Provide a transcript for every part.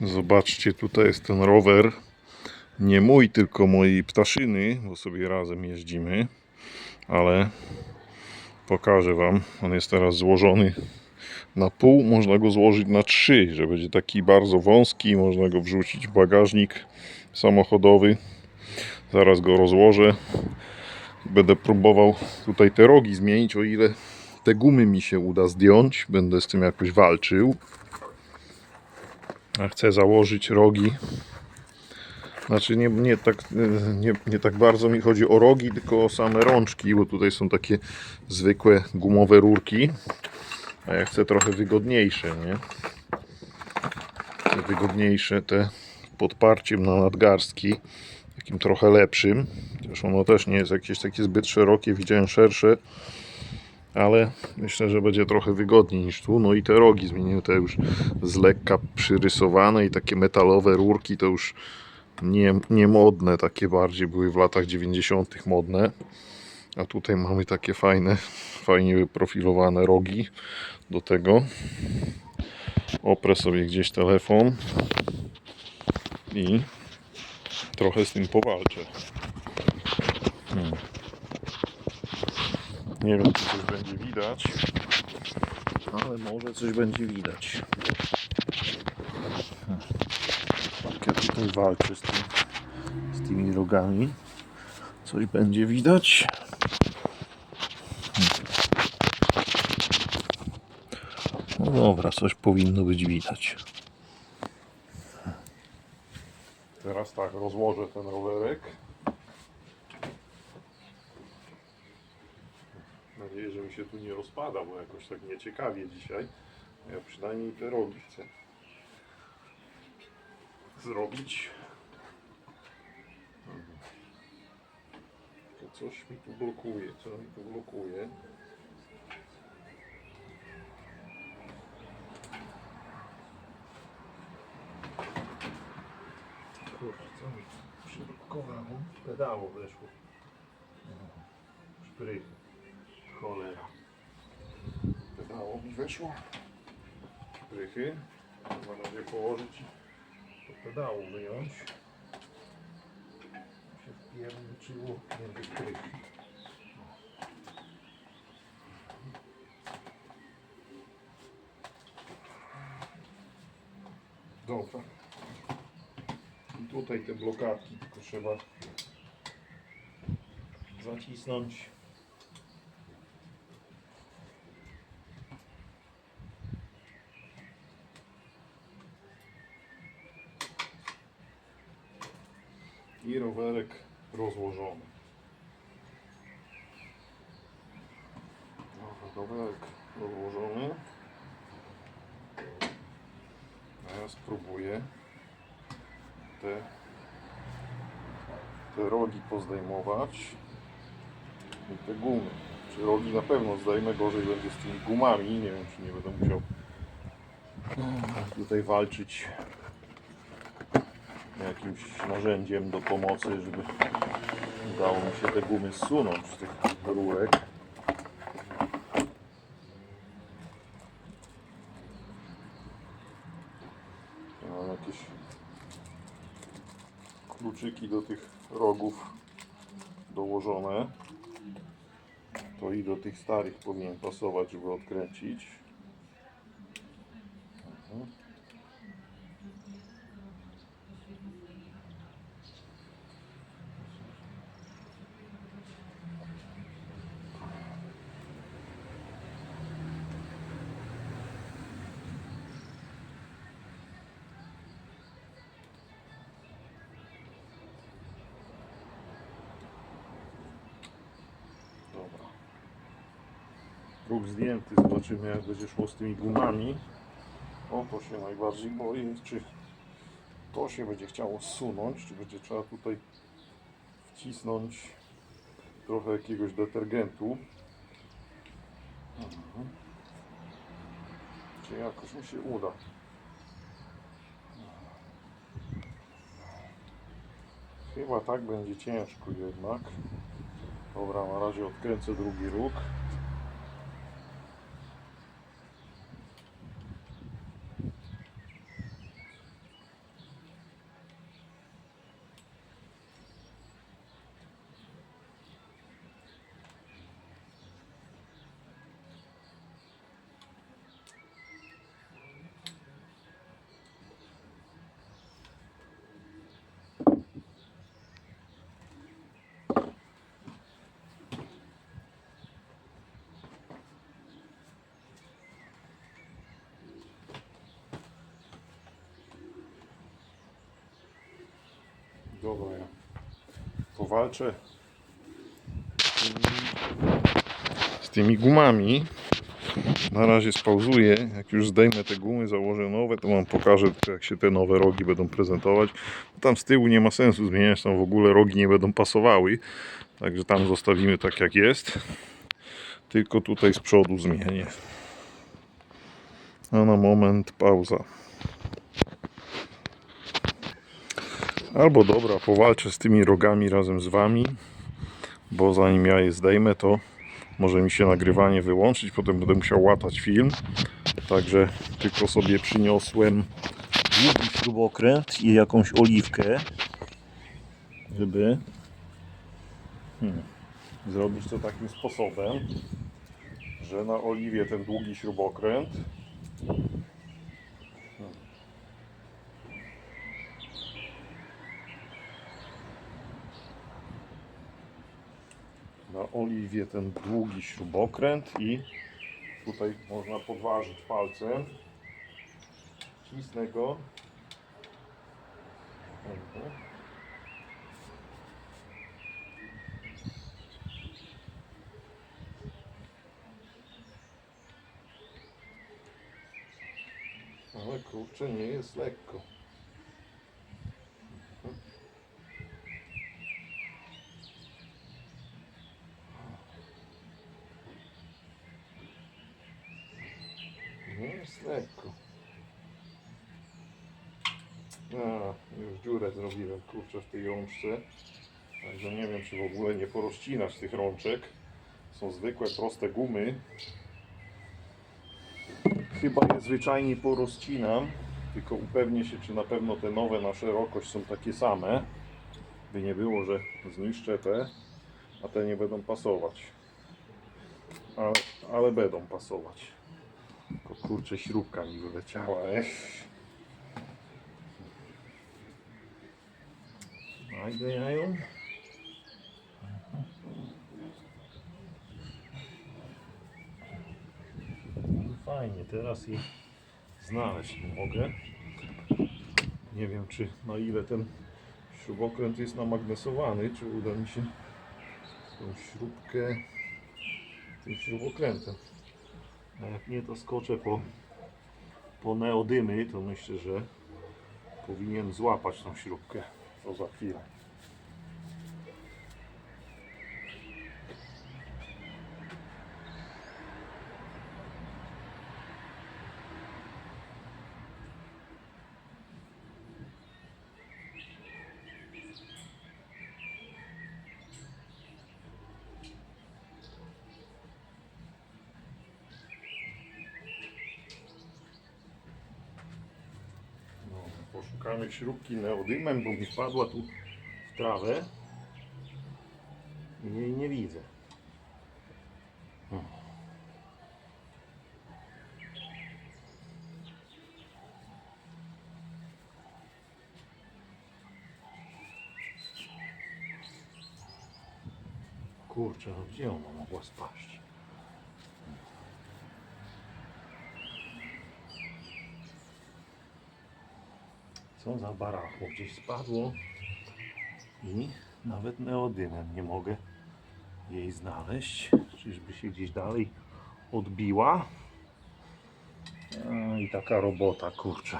Zobaczcie, tutaj jest ten rower. Nie mój, tylko mojej ptaszyny, bo sobie razem jeździmy. Ale pokażę Wam. On jest teraz złożony na pół. Można go złożyć na trzy, że będzie taki bardzo wąski. Można go wrzucić w bagażnik samochodowy. Zaraz go rozłożę. Będę próbował tutaj te rogi zmienić, o ile te gumy mi się uda zdjąć. Będę z tym jakoś walczył. Chcę założyć rogi. Znaczy nie, nie, tak, nie, nie tak bardzo mi chodzi o rogi, tylko o same rączki, bo tutaj są takie zwykłe gumowe rurki. A ja chcę trochę wygodniejsze, nie? Wygodniejsze te podparciem na nadgarstki. Takim trochę lepszym. Chociaż ono też nie jest jakieś takie zbyt szerokie, widziałem szersze. Ale myślę, że będzie trochę wygodniej niż tu. No i te rogi zmieniły te już z lekka przyrysowane i takie metalowe rurki to już nie, nie modne, takie bardziej były w latach 90. modne. A tutaj mamy takie fajne, fajnie wyprofilowane rogi do tego. Oprę sobie gdzieś telefon i trochę z tym powalczę. Hmm. Nie wiem, czy coś będzie widać, ale może coś będzie widać. Tutaj walczę z, tym, z tymi rogami, coś będzie widać. No dobra, coś powinno być widać. Teraz tak, rozłożę ten rowerek. Mam nadzieję, że mi się tu nie rozpada, bo jakoś tak nieciekawie dzisiaj. Ja przynajmniej te rogi chcę zrobić. To coś mi tu blokuje, co mi tu blokuje. Kurczę, co mi przyblokowało? Pedało weszło. Szprych. Cholera. Pedało mi weszło. Szprychy. Chyba będzie położyć to pedało wyjąć. Się wpierniczyło między szprychy. Dobra. I tutaj te blokadki tylko trzeba zacisnąć. Rowerek rozłożony. Rowerek rozłożony. Ja spróbuję te, te rogi pozdejmować i te gumy. Czy rogi na pewno zdejmę, gorzej będzie z tymi gumami. Nie wiem, czy nie będę musiał tutaj walczyć jakimś narzędziem do pomocy, żeby udało mi się te gumy zsunąć z tych rurek. Mam jakieś kluczyki do tych rogów dołożone. To i do tych starych powinien pasować, żeby odkręcić. Mhm. Dobra. Próg zdjęty. Zobaczymy jak będzie szło z tymi gumami. O to się najbardziej boję. Czy to się będzie chciało zsunąć, czy będzie trzeba tutaj wcisnąć trochę jakiegoś detergentu. Mhm. Czy jakoś mi się uda. Chyba tak będzie ciężko jednak. Dobra, na razie odkręcę drugi róg. Dobra, ja powalczę z tymi, gumami. Na razie spauzuję. Jak już zdejmę te gumy, założę nowe, to Wam pokażę, jak się te nowe rogi będą prezentować. Tam z tyłu nie ma sensu zmieniać, tam w ogóle rogi nie będą pasowały. Także tam zostawimy tak jak jest. Tylko tutaj z przodu zmienię. A na moment pauza. Albo dobra, powalczę z tymi rogami razem z Wami, bo zanim ja je zdejmę, to może mi się nagrywanie wyłączyć, potem będę musiał łatać film. Także tylko sobie przyniosłem długi śrubokręt i jakąś oliwkę, żeby hmm, zrobić to takim sposobem, że na oliwie ten długi śrubokręt na oliwie ten długi śrubokręt i tutaj można podważyć palcem. Cisnę go. Ale kurczę, nie jest lekko. Nie jest lekko. A, już dziurę zrobiłem, kurczę, w tej rączce. Także nie wiem, czy w ogóle nie porozcinać tych rączek. Są zwykłe, proste gumy. Chyba je zwyczajnie porozcinam. Tylko upewnię się, czy na pewno te nowe na szerokość są takie same. By nie było, że zniszczę te, a te nie będą pasować. Ale, ale będą pasować. Tylko kurczę śrubka mi wyleciała, ech. No Fajnie, teraz jej znaleźć mogę. Nie wiem, czy na ile ten śrubokręt jest namagnesowany, czy uda mi się tą śrubkę tym śrubokrętem. A jak nie, to skoczę po, po neodymy, to myślę, że powinien złapać tą śrubkę. To za chwilę. No, śrubki neodymem, bo mi wpadła tu w trawę i jej nie widzę. Hmm. Kurczę, no gdzie ona mogła spaść? Co za barachło gdzieś spadło i nawet neodymem nie mogę jej znaleźć. Czyżby się gdzieś dalej odbiła? A, I taka robota, kurczę.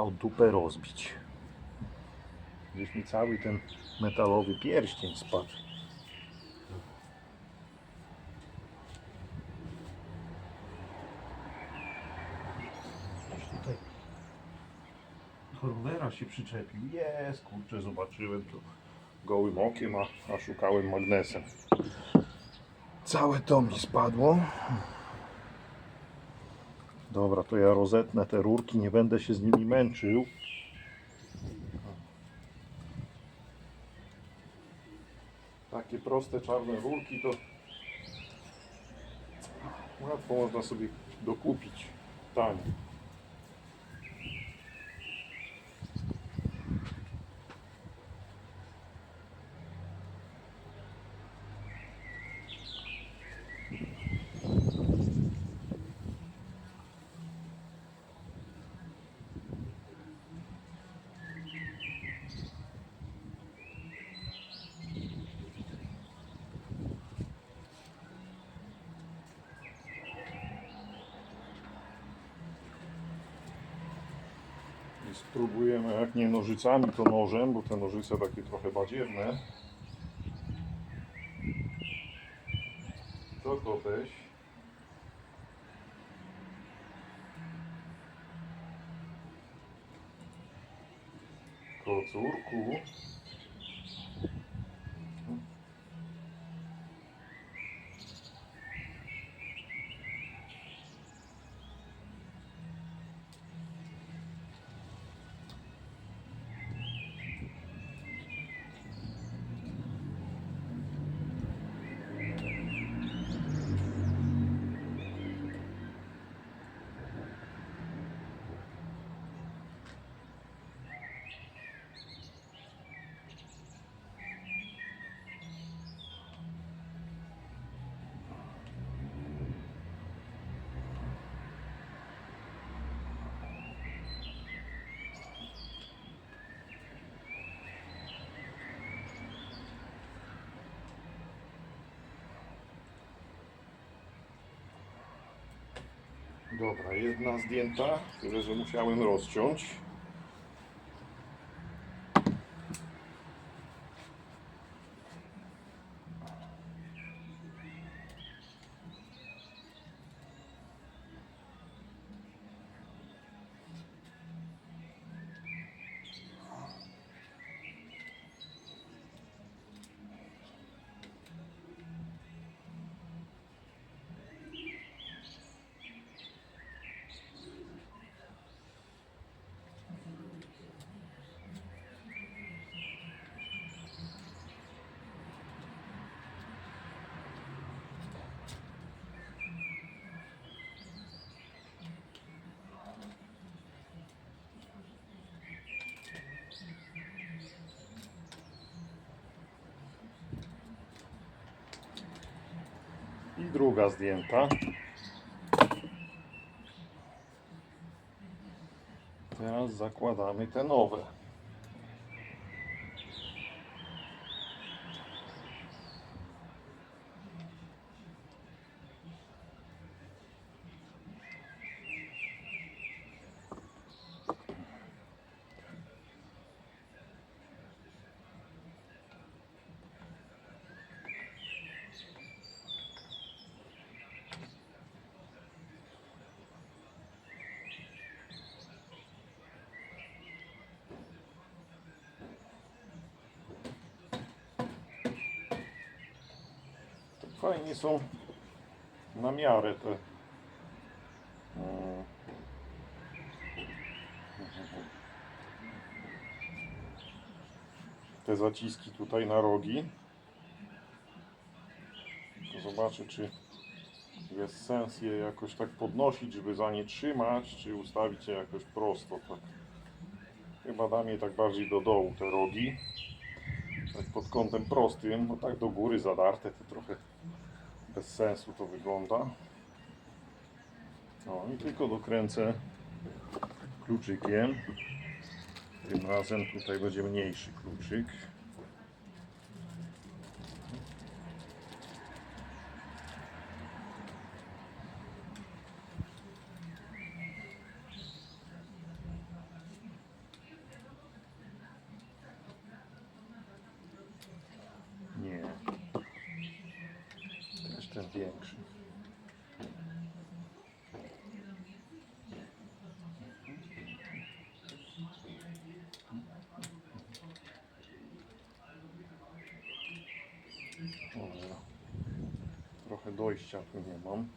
Od dupę rozbić. Gdzieś mi cały ten metalowy pierścień spadł. Tutaj do rowera się przyczepił. Jest, kurczę, zobaczyłem to gołym okiem, a, a szukałem magnesem. Całe to mi spadło. Dobra, to ja rozetnę te rurki, nie będę się z nimi męczył. Takie proste czarne rurki to łatwo można sobie dokupić. Tanie. I spróbujemy, jak nie nożycami, to nożem, bo te nożyce takie trochę badziewne. Co to też? Kocurku. Dobra, jedna zdjęta, tyle że musiałem rozciąć. Druga zdjęta. Teraz zakładamy te nowe. Fajnie są na miarę te. mm, Te zaciski tutaj na rogi. Zobaczę, czy jest sens je jakoś tak podnosić, żeby za nie trzymać, czy ustawić je jakoś prosto. Tak. Chyba dam je tak bardziej do dołu te rogi. Tak pod kątem prostym, no tak do góry zadarte to trochę bez sensu to wygląda. No i tylko dokręcę kluczykiem. Tym razem tutaj będzie mniejszy kluczyk. Nie. Też ten większy. Dobra. Trochę dojścia tu nie mam.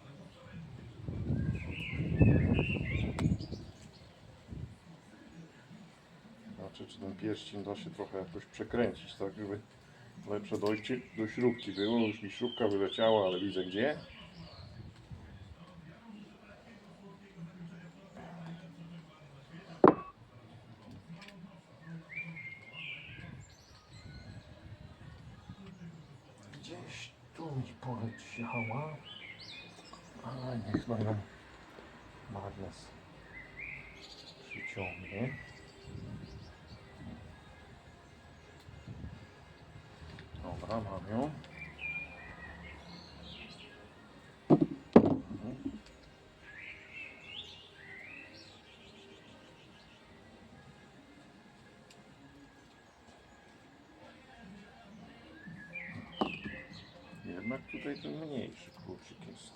Znaczy, czy ten pierścień da się trochę jakoś przekręcić, tak żeby lepsze dojście do śrubki było. Już mi śrubka wyleciała, ale widzę gdzie. gdzieś tu mi poleciała, ale niech no ją magnes przyciągnie. Dobra, mam ją. Tutaj ten mniejszy kluczyk jest.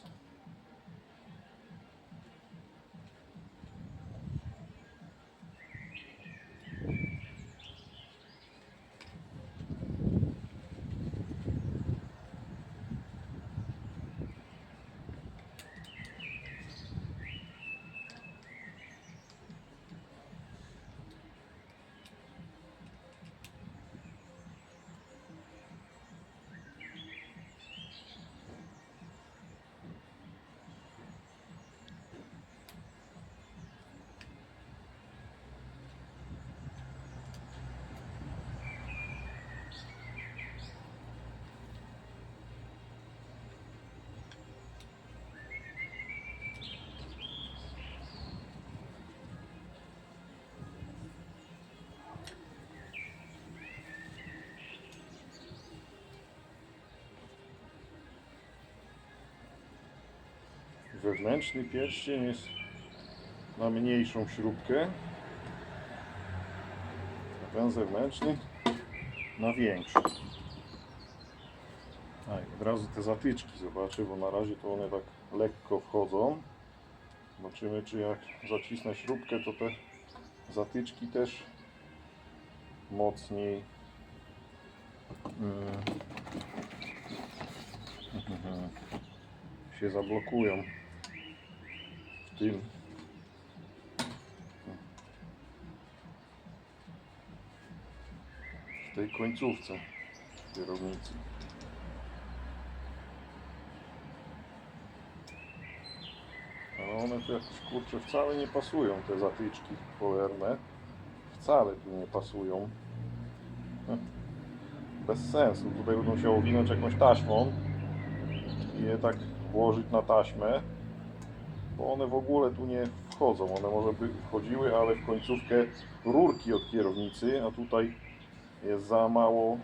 Wewnętrzny pierścień jest na mniejszą śrubkę, a ten zewnętrzny na większą. A i od razu te zatyczki zobaczę, bo na razie to one tak lekko wchodzą. Zobaczymy, czy jak zacisnę śrubkę, to te zatyczki też mocniej mm, się zablokują tym. W tej końcówce kierownicy. Ale one tu jakoś kurczę wcale nie pasują, te zatyczki cholerne. Wcale tu nie pasują. Hm. Bez sensu. Tutaj będą się owinąć jakąś taśmą i je tak włożyć na taśmę, bo one w ogóle tu nie wchodzą. One może by wchodziły, ale w końcówkę rurki od kierownicy, a tutaj jest za mało,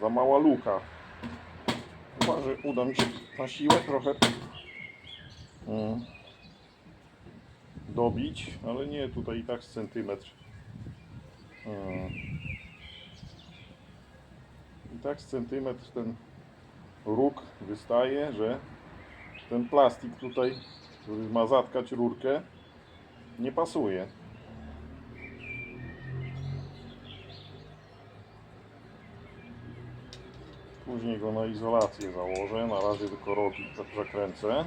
za mała luka. Chyba, że uda mi się na siłę trochę mm, dobić, ale nie, tutaj i tak z centymetr. Mm. I tak z centymetr ten róg wystaje, że ten plastik tutaj, który ma zatkać rurkę, nie pasuje. Później go na izolację założę. Na razie tylko rogi zakręcę.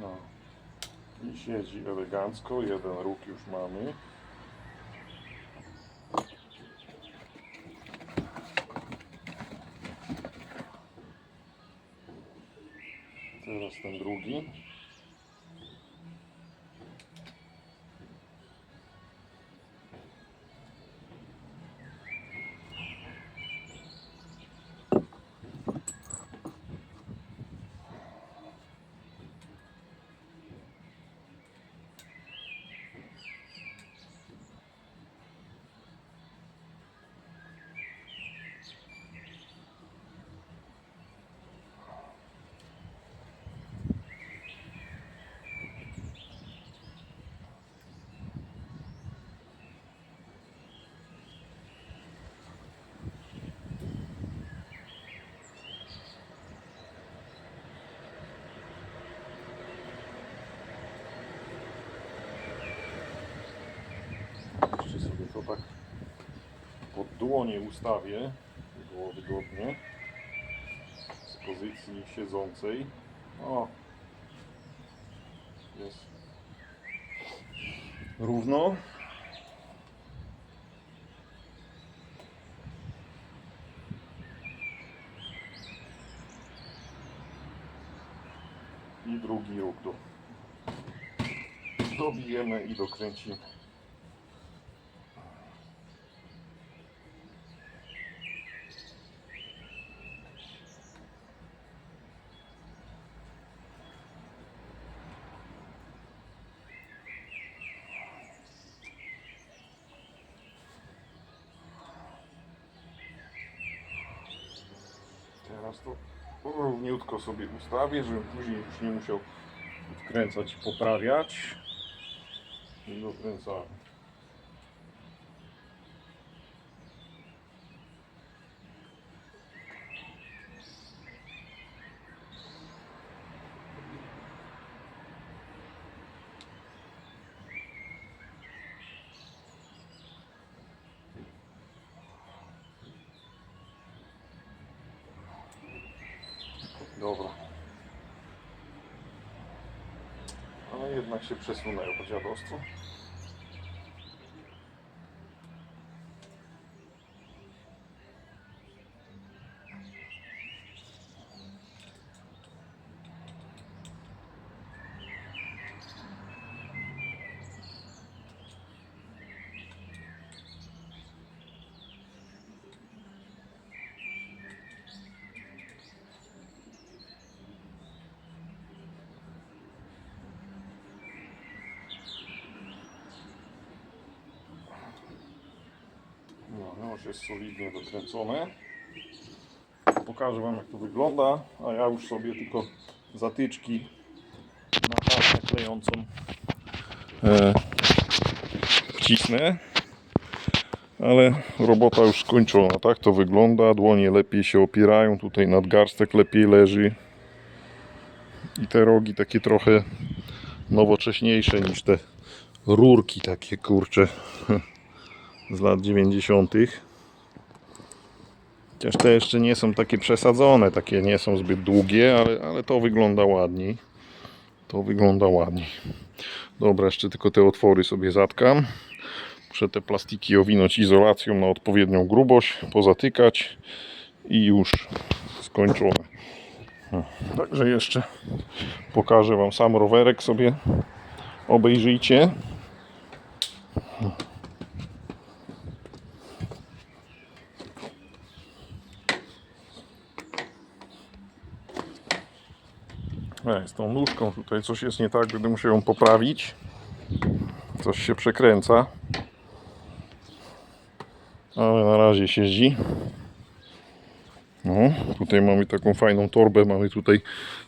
No. I siedzi elegancko. Jeden róg już mamy. Teraz ten drugi. Jeszcze sobie to tak pod dłonie ustawię, by było wygodnie. Z pozycji siedzącej. O! Jest równo. I drugi róg do, dobijemy i dokręcimy. Teraz to równiutko sobie ustawię, żebym później już nie musiał wkręcać i poprawiać. I Dobra. Ale jednak się przesunęło dziadostwo. No, jest solidnie dokręcone. Pokażę Wam jak to wygląda, a ja już sobie tylko zatyczki na tarczę klejącą e, wcisnę. Ale robota już skończona, tak to wygląda. Dłonie lepiej się opierają, tutaj nadgarstek lepiej leży. I te rogi takie trochę nowocześniejsze niż te rurki takie kurcze z lat 90. Chociaż te jeszcze nie są takie przesadzone, takie nie są zbyt długie, ale, ale to wygląda ładniej. To wygląda ładniej. Dobra, jeszcze tylko te otwory sobie zatkam. Muszę te plastiki owinąć izolacją na odpowiednią grubość, pozatykać i już skończone. Także jeszcze pokażę Wam sam rowerek sobie. Obejrzyjcie. E, z tą nóżką tutaj coś jest nie tak, będę musiał ją poprawić. Coś się przekręca. Ale na razie siedzi. No, tutaj mamy taką fajną torbę, mamy tutaj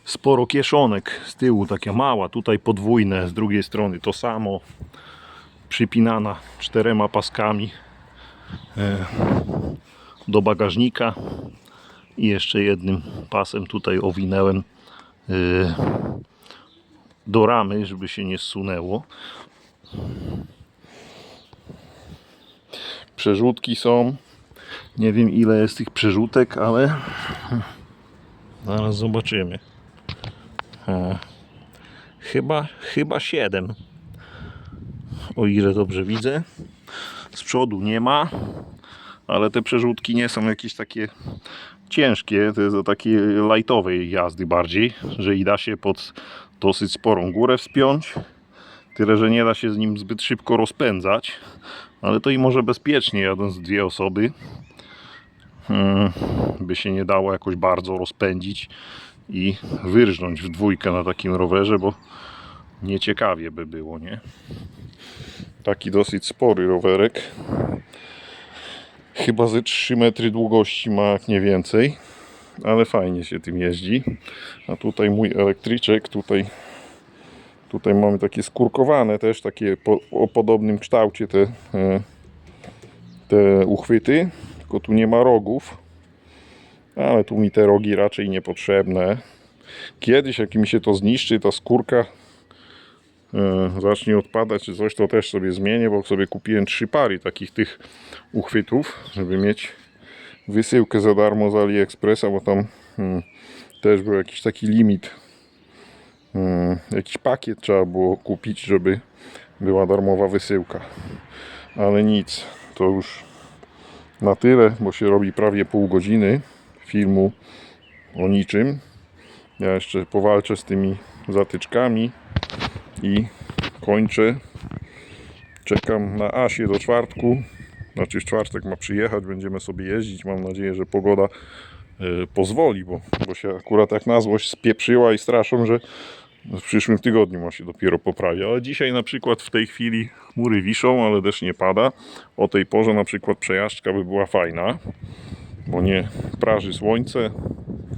sporo kieszonek z tyłu, taka mała, tutaj podwójne, z drugiej strony to samo. Przypinana czterema paskami e, do bagażnika i jeszcze jednym pasem tutaj owinęłem do ramy, żeby się nie zsunęło. Przerzutki są. Nie wiem ile jest tych przerzutek, ale zaraz zobaczymy. E, Chyba, chyba 7. O ile dobrze widzę. Z przodu nie ma, ale te przerzutki nie są jakieś takie ciężkie, to jest do takiej lightowej jazdy bardziej, że i da się pod dosyć sporą górę wspiąć. Tyle, że nie da się z nim zbyt szybko rozpędzać, ale to i może bezpiecznie jadąc dwie osoby hmm, by się nie dało jakoś bardzo rozpędzić i wyrżnąć w dwójkę na takim rowerze, bo nieciekawie by było, nie? Taki dosyć spory rowerek. Chyba ze 3 metry długości ma, nie więcej. Ale fajnie się tym jeździ. A tutaj mój elektryczek, tutaj, tutaj mamy takie skórkowane też, takie po, o podobnym kształcie te, e, te uchwyty. Tylko tu nie ma rogów. Ale tu mi te rogi raczej niepotrzebne. Kiedyś jak mi się to zniszczy, ta skórka zacznie odpadać czy coś, to też sobie zmienię, bo sobie kupiłem trzy pary takich tych uchwytów, żeby mieć wysyłkę za darmo z AliExpressa, bo tam mm, też był jakiś taki limit. Mm, jakiś pakiet trzeba było kupić, żeby była darmowa wysyłka. Ale nic, to już na tyle, bo się robi prawie pół godziny filmu o niczym. Ja jeszcze powalczę z tymi zatyczkami i kończę. Czekam na Asię do czwartku. Znaczy w czwartek ma przyjechać, będziemy sobie jeździć. Mam nadzieję, że pogoda e, pozwoli, bo, bo się akurat jak na złość spieprzyła i straszą, że w przyszłym tygodniu ma się dopiero poprawić. Ale dzisiaj na przykład w tej chwili chmury wiszą, ale deszcz nie pada. O tej porze na przykład przejażdżka by była fajna, bo nie praży słońce,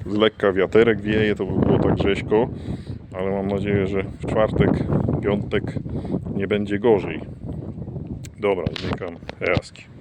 z lekka wiaterek wieje, to by było tak rzeźko, ale mam nadzieję, że w czwartek, piątek nie będzie gorzej. Dobra, znikam. Jaski.